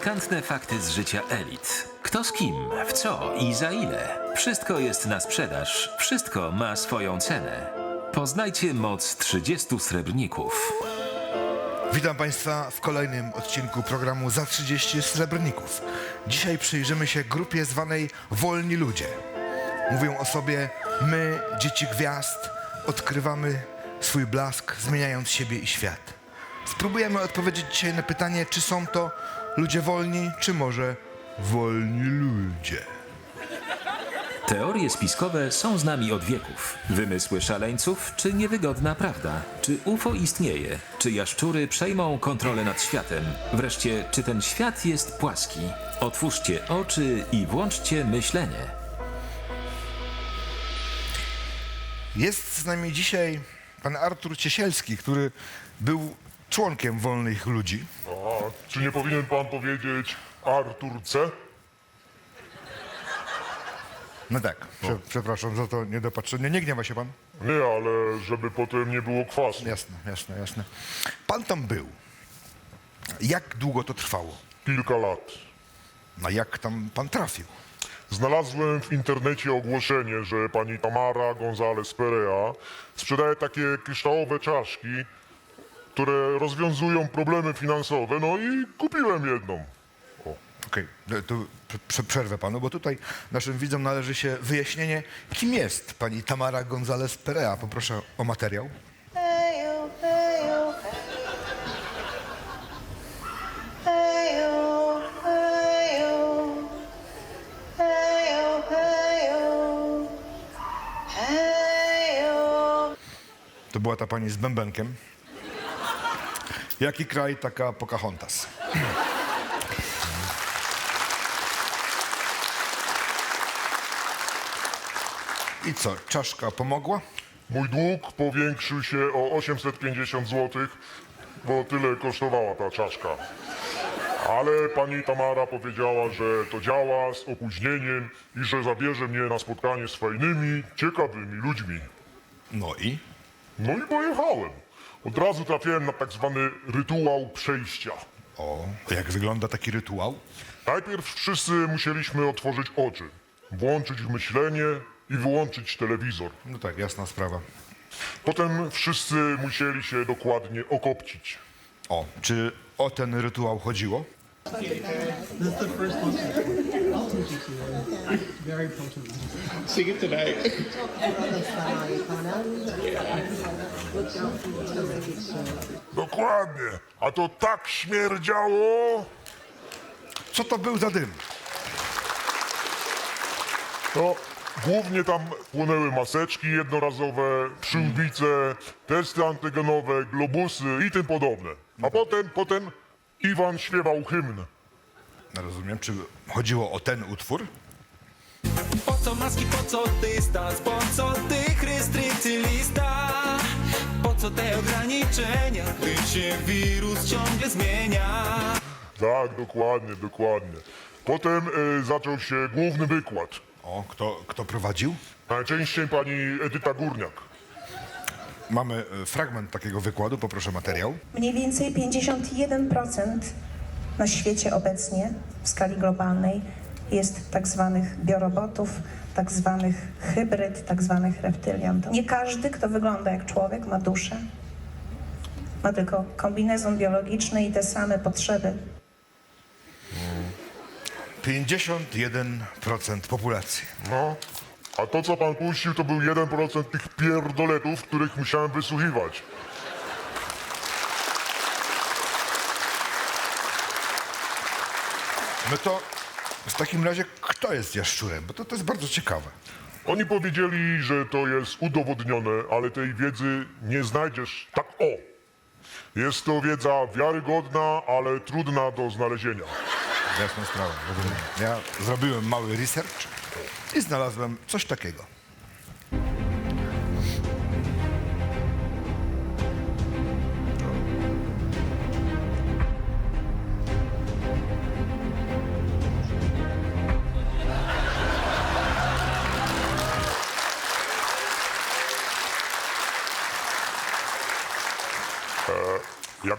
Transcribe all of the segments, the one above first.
Pikantne fakty z życia elit. Kto z kim, w co i za ile. Wszystko jest na sprzedaż, wszystko ma swoją cenę. Poznajcie moc 30 srebrników. Witam Państwa w kolejnym odcinku programu Za 30 Srebrników. Dzisiaj przyjrzymy się grupie zwanej Wolni Ludzie. Mówią o sobie my, dzieci gwiazd, odkrywamy swój blask, zmieniając siebie i świat. Spróbujemy odpowiedzieć dzisiaj na pytanie, czy są to ludzie wolni, czy może wolni ludzie. Teorie spiskowe są z nami od wieków. Wymysły szaleńców, czy niewygodna prawda? Czy UFO istnieje? Czy jaszczury przejmą kontrolę nad światem? Wreszcie, czy ten świat jest płaski? Otwórzcie oczy i włączcie myślenie. Jest z nami dzisiaj pan Artur Ciesielski, który był członkiem Wolnych Ludzi. A czy nie powinien pan powiedzieć Artur C? No tak, prze, przepraszam za to niedopatrzenie. Nie gniewa się pan? Nie, ale żeby potem nie było kwasu. Jasne, jasne, jasne. Pan tam był. Jak długo to trwało? Kilka lat. A jak tam pan trafił? Znalazłem w internecie ogłoszenie, że pani Tamara González Perea sprzedaje takie kryształowe czaszki, które rozwiązują problemy finansowe, no i kupiłem jedną. Okej, okay. tu prze- przerwę panu, bo tutaj naszym widzom należy się wyjaśnienie, kim jest pani Tamara González Perea. Poproszę o materiał. To była ta pani z bębenkiem. Jaki kraj, taka Pocahontas. I co, czaszka pomogła? Mój dług powiększył się o 850 zł, bo tyle kosztowała ta czaszka. Ale pani Tamara powiedziała, że to działa z opóźnieniem i że zabierze mnie na spotkanie z fajnymi, ciekawymi ludźmi. No i? No i pojechałem. Od razu trafiłem na tak zwany rytuał przejścia. O, jak wygląda taki rytuał? Najpierw wszyscy musieliśmy otworzyć oczy, włączyć myślenie i wyłączyć telewizor. No tak, jasna sprawa. Potem wszyscy musieli się dokładnie okopcić. O, czy o ten rytuał chodziło? This is the first one. I'll teach you to Very potent. Sing it tonight. Dokładnie. A to tak śmierdziało. Co to był za dym? No, głównie tam płynęły maseczki jednorazowe, przyłbice, testy antygenowe, globusy i tym podobne. A potem, potem Iwan śpiewał hymn. No Rozumiem, czy chodziło o ten utwór? Po co maski, po co dystans, po co tych restrykcji lista? Po co te ograniczenia, gdy się wirus ciągle zmienia? Tak, dokładnie, dokładnie. Potem y, zaczął się główny wykład. O, kto, kto prowadził? Najczęściej pani Edyta Górniak. Mamy e, fragment takiego wykładu, poproszę materiał. Mniej więcej 51% na świecie obecnie w skali globalnej jest tak zwanych biorobotów, tak zwanych hybryd, tak zwanych reptylian. Nie każdy, kto wygląda jak człowiek, ma duszę. Ma tylko kombinezon biologiczny i te same potrzeby. 51% populacji. No, a to co pan puścił to był 1% tych pierdoletów, których musiałem wysłuchiwać. No to w takim razie kto jest jaszczurem? Bo to, to jest bardzo ciekawe. Oni powiedzieli, że to jest udowodnione, ale tej wiedzy nie znajdziesz tak o. Jest to wiedza wiarygodna, ale trudna do znalezienia. Jasna sprawa, rozumiem. Ja zrobiłem mały research i znalazłem coś takiego.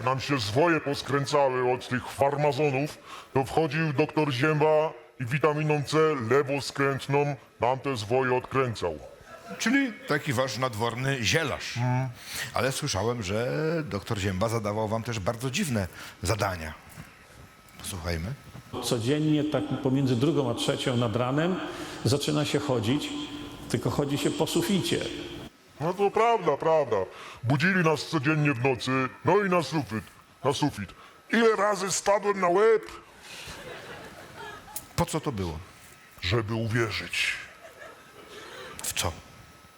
Jak nam się zwoje poskręcały od tych farmazonów, to wchodził doktor Zięba i witaminą C lewoskrętną nam te zwoje odkręcał. Czyli taki wasz nadworny zielarz. Ale słyszałem, że doktor Zięba zadawał wam też bardzo dziwne zadania. Posłuchajmy. Codziennie tak pomiędzy drugą a trzecią nad ranem zaczyna się chodzić, tylko chodzi się po suficie. No to prawda, prawda. Budzili nas codziennie w nocy, no i na sufit, na sufit. Ile razy spadłem na łeb, Po co to było? żeby uwierzyć. W co?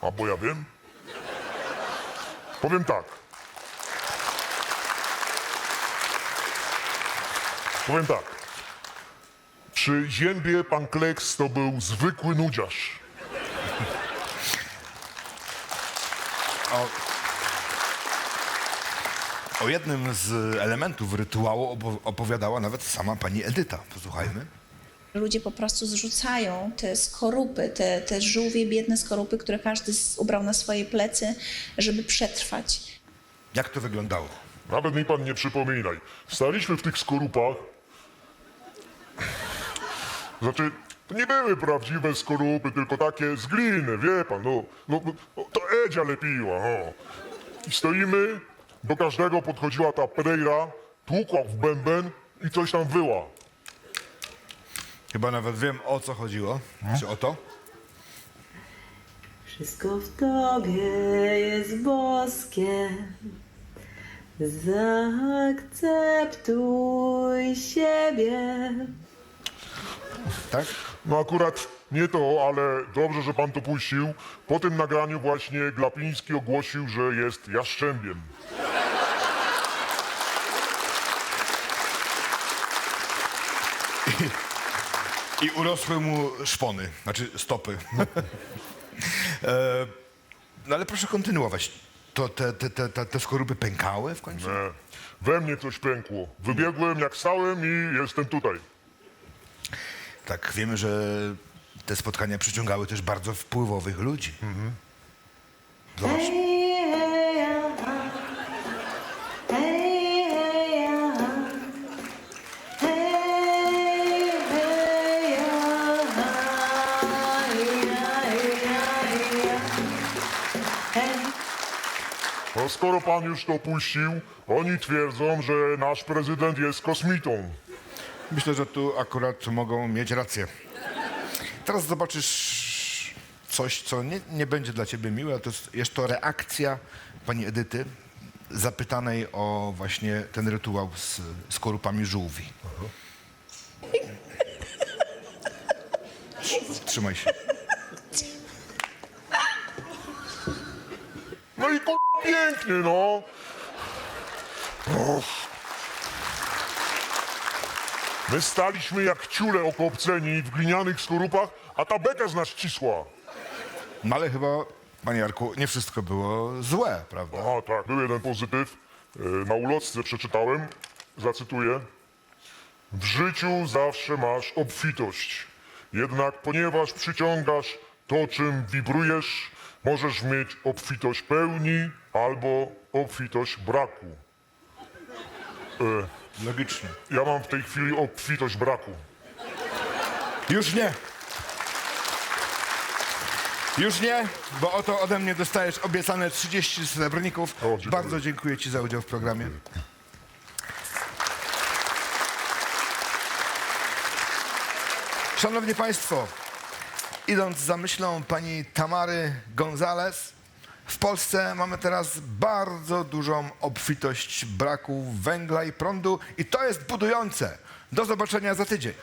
A bo ja wiem. Powiem tak. Powiem tak. Przy ziębie pan Kleks to był zwykły nudziarz. O jednym z elementów rytuału opo- opowiadała nawet sama pani Edyta. Posłuchajmy. Ludzie po prostu zrzucają te skorupy, te, te żółwie, biedne skorupy, które każdy ubrał na swoje plecy, żeby przetrwać. Jak to wyglądało? Nawet mi pan nie przypominaj. Staliśmy w tych skorupach. Znaczy, nie były prawdziwe skorupy, tylko takie z gliny, wie pan, no. no, no to Edzia lepiła, o. I stoimy, do każdego podchodziła ta Pereira, tłukła w bęben i coś tam wyła. Chyba nawet wiem o co chodziło. Czy o to? Wszystko w tobie jest boskie. Zaakceptuj siebie. Tak? No akurat nie to, ale dobrze, że pan to puścił. Po tym nagraniu właśnie Glapiński ogłosił, że jest jaszczębiem. I urosły mu szpony, znaczy stopy. e, no ale proszę kontynuować. To te, te, te, te, te skorupy pękały w końcu? Nie. We mnie coś pękło. Wybiegłem jak stałem i jestem tutaj. Tak, wiemy, że te spotkania przyciągały też bardzo wpływowych ludzi. Zobacz. Hej, hej, aha. Hej, hej, aha. Hej, hej, aha. Ja, ja, ja. Hej. No skoro pan już to puścił, oni twierdzą, że nasz prezydent jest kosmitą. Myślę, że tu akurat mogą mieć rację. Teraz zobaczysz coś, co nie, nie będzie dla ciebie miłe, to jest, jest to reakcja pani Edyty zapytanej o właśnie ten rytuał z skorupami żółwi. Trzymaj się. No i ko- pięknie, no. Uff. My staliśmy jak ciule okopceni w glinianych skorupach, a ta beka z nas cisła. No ale chyba, panie Jarku, nie wszystko było złe, prawda? Aha, tak, był jeden pozytyw. E, Na ulotce przeczytałem, zacytuję. W życiu zawsze masz obfitość. Jednak ponieważ przyciągasz to, czym wibrujesz, możesz mieć obfitość pełni albo obfitość braku. E, Logicznie. ja mam w tej chwili obfitość braku. Już nie. Już nie, bo oto ode mnie dostajesz obiecane 30 srebrników. O, dziękuję. Bardzo dziękuję Ci za udział w programie. Szanowni Państwo, idąc za myślą pani Tamary Gonzalez, w Polsce mamy teraz bardzo dużą obfitość braku węgla i prądu i to jest budujące. Do zobaczenia za tydzień.